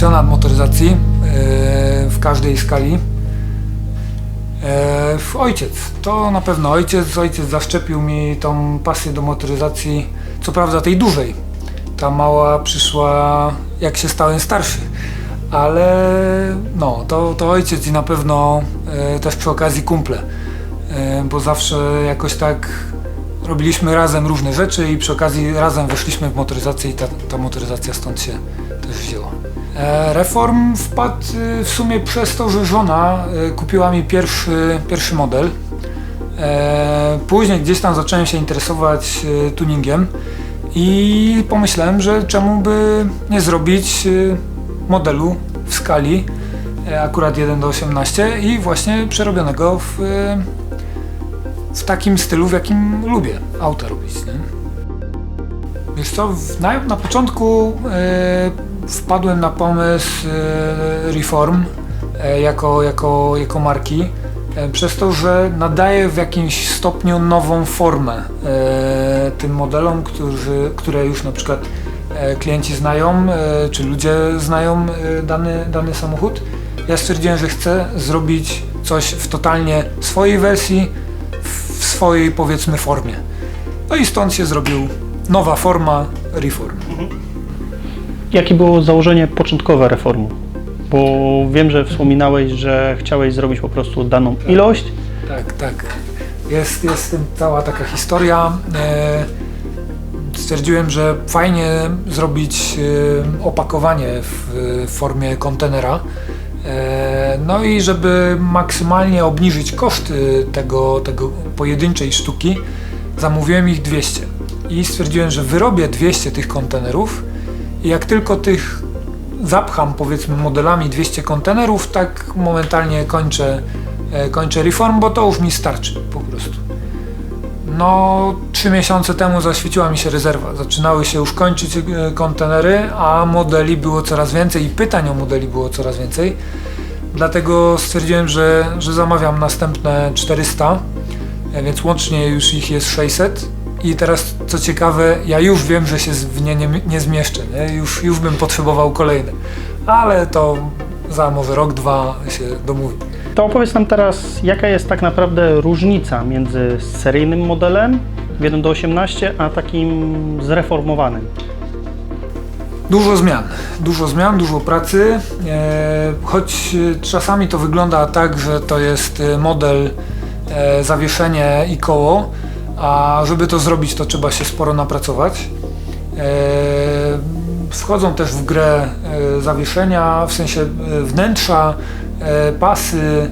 Pasjonat motoryzacji e, w każdej skali. E, Ojciec, to na pewno ojciec. Ojciec zaszczepił mi tą pasję do motoryzacji, co prawda tej dużej. Ta mała przyszła jak się stałem starszy, ale no, to, to ojciec i na pewno e, też przy okazji kumple, bo zawsze jakoś tak robiliśmy razem różne rzeczy i przy okazji razem weszliśmy w motoryzację i ta, ta motoryzacja stąd się też wzięła. E, Reform wpadł e, w sumie przez to, że żona e, kupiła mi pierwszy, pierwszy model. E, Później gdzieś tam zacząłem się interesować e, tuningiem i pomyślałem, że czemu by nie zrobić modelu w skali akurat 1 do 18 i właśnie przerobionego w, w takim stylu, w jakim lubię auta robić. Nie? Wiesz co, na, na początku wpadłem na pomysł e, Reform e, jako, jako, jako marki, e, przez to, że nadaje w jakimś stopniu nową formę tym modelom, którzy, które już na przykład klienci znają, czy ludzie znają dany, dany samochód. Ja stwierdziłem, że chcę zrobić coś w totalnie swojej wersji, w swojej powiedzmy formie. No i stąd się zrobił nowa forma Reform. Jakie było założenie początkowe reformu? Bo wiem, że wspominałeś, że chciałeś zrobić po prostu daną ilość. Tak, tak. Jest, jest w tym cała taka historia. E, stwierdziłem, że fajnie zrobić e, opakowanie w, formie kontenera. E, no i żeby maksymalnie obniżyć koszty tego, tego pojedynczej sztuki, zamówiłem ich 200. I stwierdziłem, że wyrobię 200 tych kontenerów jak tylko tych zapcham powiedzmy modelami 200 kontenerów, tak momentalnie kończę, e, kończę reform, bo to już mi starczy po prostu. No, trzy miesiące temu zaświeciła mi się rezerwa. Zaczynały się już kończyć e, kontenery, a modeli było coraz więcej i pytań o modeli było coraz więcej. Dlatego stwierdziłem, że, że zamawiam następne 400, e, więc łącznie już ich jest 600. I teraz, co ciekawe, ja już wiem, że się w nie nie, nie zmieszczę. Nie? Już, już bym potrzebował kolejne. Ale to za może rok, dwa się domówi. To opowiedz nam teraz, jaka jest tak naprawdę różnica między seryjnym modelem w 1 do 18, a takim zreformowanym. Dużo zmian, dużo zmian, dużo pracy, e, choć czasami to wygląda tak, że to jest e, model, e, zawieszenie i koło, a żeby to zrobić, to trzeba się sporo napracować. E, wchodzą też w grę e, zawieszenia, w sensie e, wnętrza, pasy,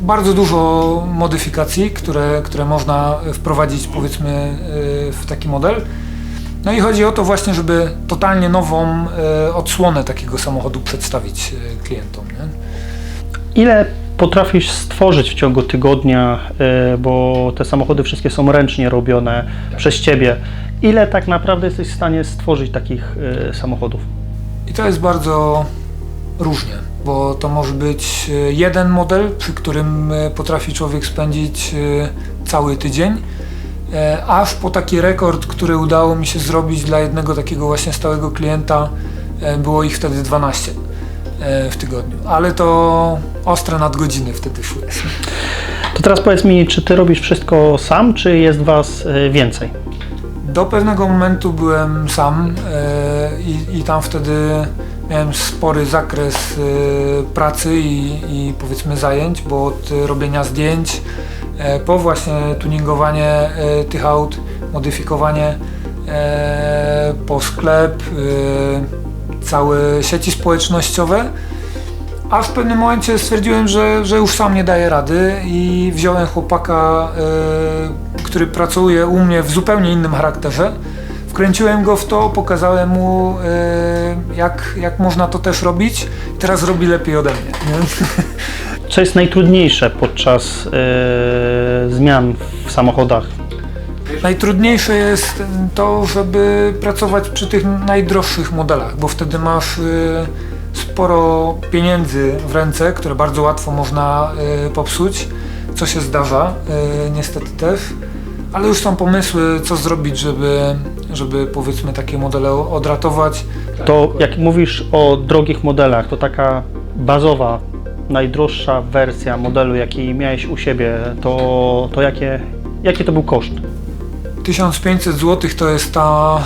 bardzo dużo modyfikacji, które, które można wprowadzić powiedzmy w taki model. No i chodzi o to właśnie, żeby totalnie nową odsłonę takiego samochodu przedstawić klientom. Nie? Ile potrafisz stworzyć w ciągu tygodnia, y, bo te samochody wszystkie są ręcznie robione przez Ciebie. Ile tak naprawdę jesteś w stanie stworzyć takich y, samochodów? I to jest bardzo różnie, bo to może być e, jeden model, przy którym e, potrafi człowiek spędzić e, cały tydzień, e, aż po taki rekord, który udało mi się zrobić dla jednego takiego właśnie stałego klienta, e, było ich wtedy 12 e, w tygodniu, ale to ostre nadgodziny wtedy szły. To teraz powiedz mi, czy Ty robisz wszystko sam, czy jest Was y, więcej? Do pewnego momentu byłem sam e, i, i tam wtedy miałem spory zakres e, pracy i, i powiedzmy zajęć, bo od robienia zdjęć e, po właśnie tuningowanie e, tych aut, modyfikowanie e, po sklep, e, całe sieci społecznościowe, A w pewnym momencie stwierdziłem, że, że już sam nie daję rady i wziąłem chłopaka, e, który pracuje u mnie w zupełnie innym charakterze. Wkręciłem go w to, pokazałem mu, e, jak, jak można to też robić. Teraz robi lepiej ode mnie. Nie? Co jest najtrudniejsze podczas e, zmian w samochodach? Najtrudniejsze jest to, żeby pracować przy tych najdroższych modelach, bo wtedy masz y, sporo pieniędzy w ręce, które bardzo łatwo można y, popsuć, co się zdarza y, niestety też, ale już są pomysły, co zrobić, żeby, żeby powiedzmy takie modele odratować. To jak mówisz o drogich modelach, to taka bazowa, najdroższa wersja modelu, jaki miałeś u siebie, to, to jakie, jaki to był koszt? 1500 zł to jest ta,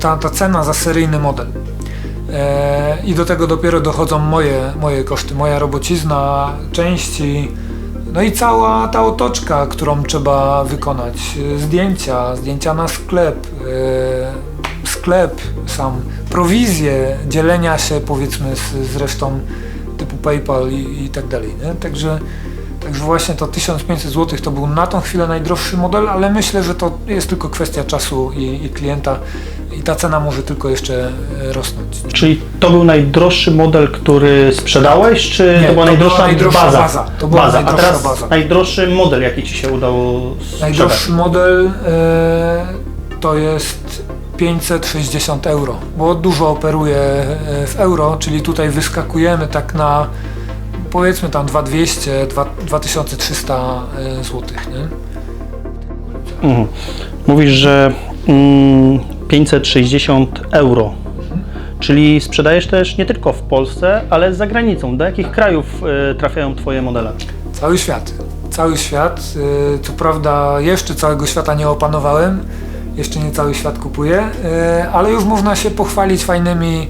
ta, ta cena za seryjny model. E, I do tego dopiero dochodzą moje, moje koszty, moja robocizna, części, no i cała ta otoczka, którą trzeba wykonać. E, Zdjęcia, zdjęcia na sklep, e, sklep sam, prowizje, dzielenia się powiedzmy z, z resztą typu PayPal i, i tak dalej. Nie? Także Także właśnie to 1500 zł to był na tą chwilę najdroższy model, ale myślę, że to jest tylko kwestia czasu i, i klienta i ta cena może tylko jeszcze e, rosnąć. Czyli to był najdroższy model, który sprzedałeś, czy Nie, to była to najdroższa, była najdroższa baza? baza. To była A najdroższa teraz baza. najdroższy model, jaki Ci się udało sprzedać? Najdroższy model e, to jest 560 euro, bo dużo operuje e, w euro, czyli tutaj wyskakujemy tak na powiedzmy tam 2200, 2- 2300 zł. Nie? Mhm. Mówisz, że mm, 560 euro. Czyli sprzedajesz też nie tylko w Polsce, ale za granicą. Do jakich krajów e, trafiają Twoje modele? Cały świat. Cały świat. Y, Co prawda jeszcze całego świata nie opanowałem, jeszcze nie cały świat kupuję, y, ale już można się pochwalić fajnymi,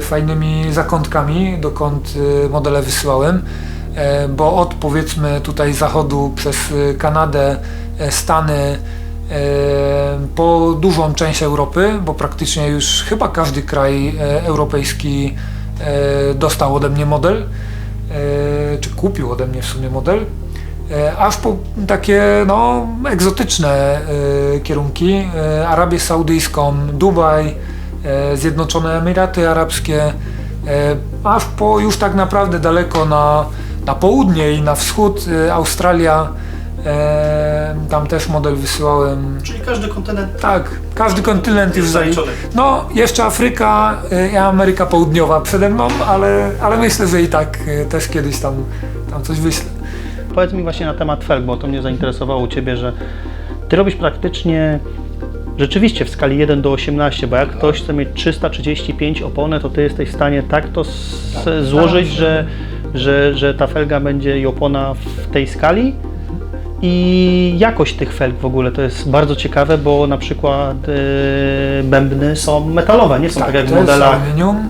fajnymi zakątkami, dokąd y, modele wysyłałem, y, bo od powiedzmy tutaj zachodu przez Kanadę, Stany, po dużą część Europy, bo praktycznie już chyba każdy kraj europejski dostał ode mnie model e, czy kupił ode mnie w sumie model, e, aż po takie no, egzotyczne e, kierunki, e, Arabię Saudyjską, Dubaj, e, Zjednoczone Emiraty Arabskie, e, aż po już tak naprawdę daleko na, na południe i na wschód, e, Australia, e, tam też model wysyłałem. Czyli każdy kontynent Tak, każdy kontynent już zaliczony. No, jeszcze Afryka i Ameryka Południowa przede mną, ale, ale myślę, że i tak też kiedyś tam, tam coś wyślę. Powiedz mi właśnie na temat felg, bo to mnie zainteresowało u Ciebie, że Ty robisz praktycznie rzeczywiście w skali 1 do 18, bo jak ktoś chce mieć 335 opony, to Ty jesteś w stanie tak to s- złożyć, że, że, że ta felga będzie i opona w tej skali. I jakość tych felg w ogóle to jest bardzo ciekawe, bo na przykład yy, bębny są metalowe, nie są tak, jak w to jest modelach. aluminium,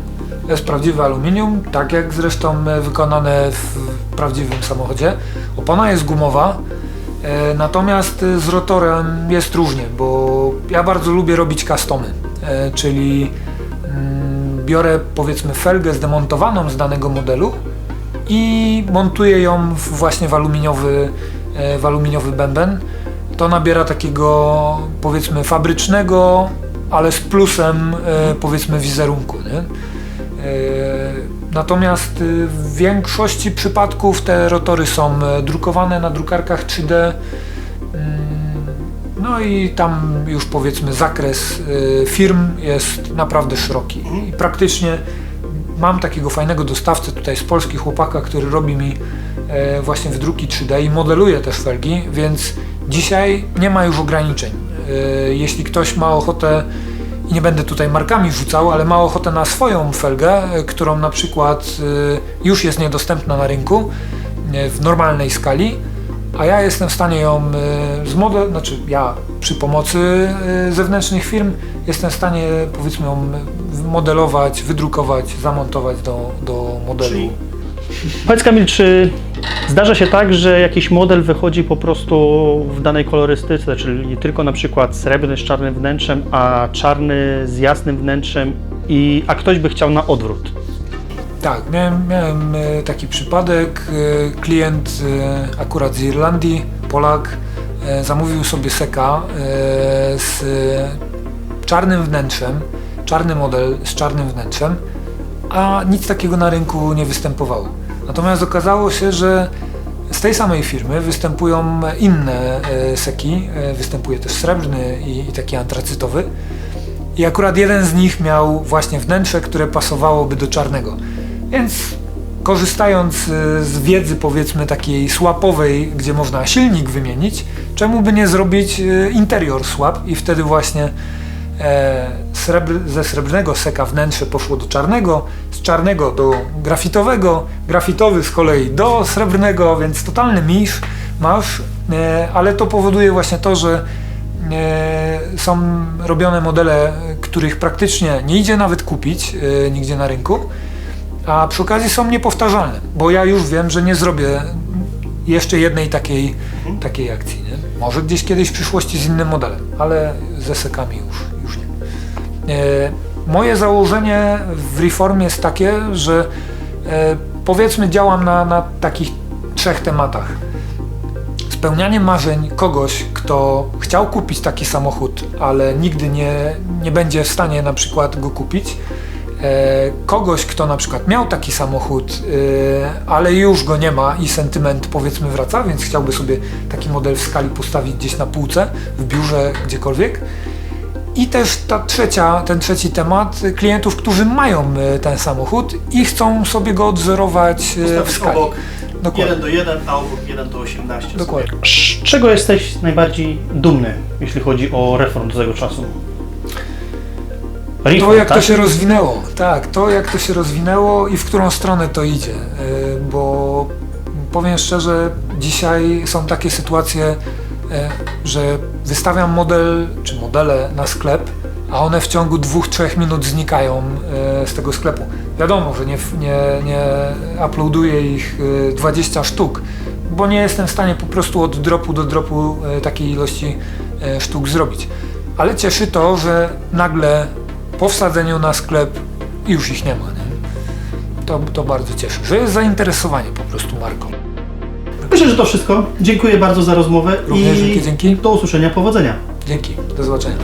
jest prawdziwe aluminium, tak jak zresztą e, wykonane w prawdziwym samochodzie. Opona jest gumowa, natomiast e, z rotorem jest różnie, bo ja bardzo lubię robić customy, e, czyli mm, biorę powiedzmy felgę zdemontowaną z danego modelu i montuję ją właśnie w aluminiowy, e, w aluminiowy bęben. To nabiera takiego powiedzmy fabrycznego, ale z plusem e, powiedzmy wizerunku. Nie? Natomiast e, w większości przypadków te rotory są e, drukowane na drukarkach 3D. Mm, No i tam już powiedzmy zakres y, firm jest naprawdę szeroki. I praktycznie mam takiego fajnego dostawcę tutaj z Polski chłopaka, który robi mi właśnie wydruki 3D i modeluje też felgi, więc dzisiaj nie ma już ograniczeń. Jeśli ktoś ma ochotę nie będę tutaj markami rzucał, ale ma ochotę na swoją felgę, którą na przykład e, już jest niedostępna na rynku e, w normalnej skali, a ja jestem w stanie ją e, zmodel, znaczy ja przy pomocy zewnętrznych firm jestem w stanie powiedzmy ją modelować, wydrukować, zamontować do, do modelu. Czyli- Powiedz Kamil, czy zdarza się tak, że jakiś model wychodzi po prostu w danej kolorystyce, czyli tylko na przykład srebrny z czarnym wnętrzem, a czarny z jasnym wnętrzem, i, a ktoś by chciał na odwrót? Tak, miałem, miałem e, taki przypadek. e, Klient e, akurat z Irlandii, Polak, zamówił sobie seka z czarnym wnętrzem, czarny model z czarnym wnętrzem, a nic takiego na rynku nie występowało. Natomiast okazało się, że z tej samej firmy występują inne e, seki, e, występuje też srebrny i, taki antracytowy. I akurat jeden z nich miał właśnie wnętrze, które pasowałoby do czarnego. Więc korzystając y, z wiedzy powiedzmy takiej słapowej, gdzie można silnik wymienić, czemu by nie zrobić interior swap i wtedy właśnie e, ze srebrnego seka wnętrze poszło do czarnego, czarnego do grafitowego, grafitowy z kolei do srebrnego, więc totalny misz masz, e, ale to powoduje właśnie to, że e, są robione modele, których praktycznie nie idzie nawet kupić e, nigdzie na rynku, a przy okazji są niepowtarzalne, bo ja już wiem, że nie zrobię jeszcze jednej takiej, takiej akcji. Nie? Może gdzieś kiedyś w przyszłości z innym modelem, ale ze sekami już, już nie. Moje założenie w Reformie jest takie, że e, powiedzmy działam na, na takich trzech tematach spełnianie marzeń kogoś, kto chciał kupić taki samochód, ale nigdy nie, nie będzie w stanie na przykład go kupić. E, kogoś, kto na przykład miał taki samochód, e, ale już go nie ma i sentyment powiedzmy wraca, więc chciałby sobie taki model w skali postawić gdzieś na półce, w biurze, gdziekolwiek. I też ta trzecia, ten trzeci temat, e, klientów, którzy mają e, ten samochód i chcą sobie go odzorować e, w skali. obok Dokładnie. 1 do 1, a obok 1 do 18. Dokładnie. Z czego jesteś najbardziej dumny, jeśli chodzi o reform do tego czasu? To Reform, jak to tak? się rozwinęło, tak, to jak to się rozwinęło i w którą stronę to idzie, yy, bo powiem szczerze, dzisiaj są takie sytuacje, że wystawiam model czy modele na sklep, a one w ciągu dwóch, trzech minut znikają yy, z tego sklepu. Wiadomo, że nie, nie, nie uploaduję ich yy, 20 sztuk, bo nie jestem w stanie po prostu od dropu do dropu yy, takiej ilości sztuk zrobić. Ale cieszy to, że nagle po wsadzeniu na sklep już ich nie ma. Nie? To, to bardzo cieszy, że jest zainteresowanie po prostu marką. Myślę, że to wszystko. Dziękuję bardzo za rozmowę Również i wielkie dzięki. do usłyszenia. Powodzenia. Dzięki, do zobaczenia.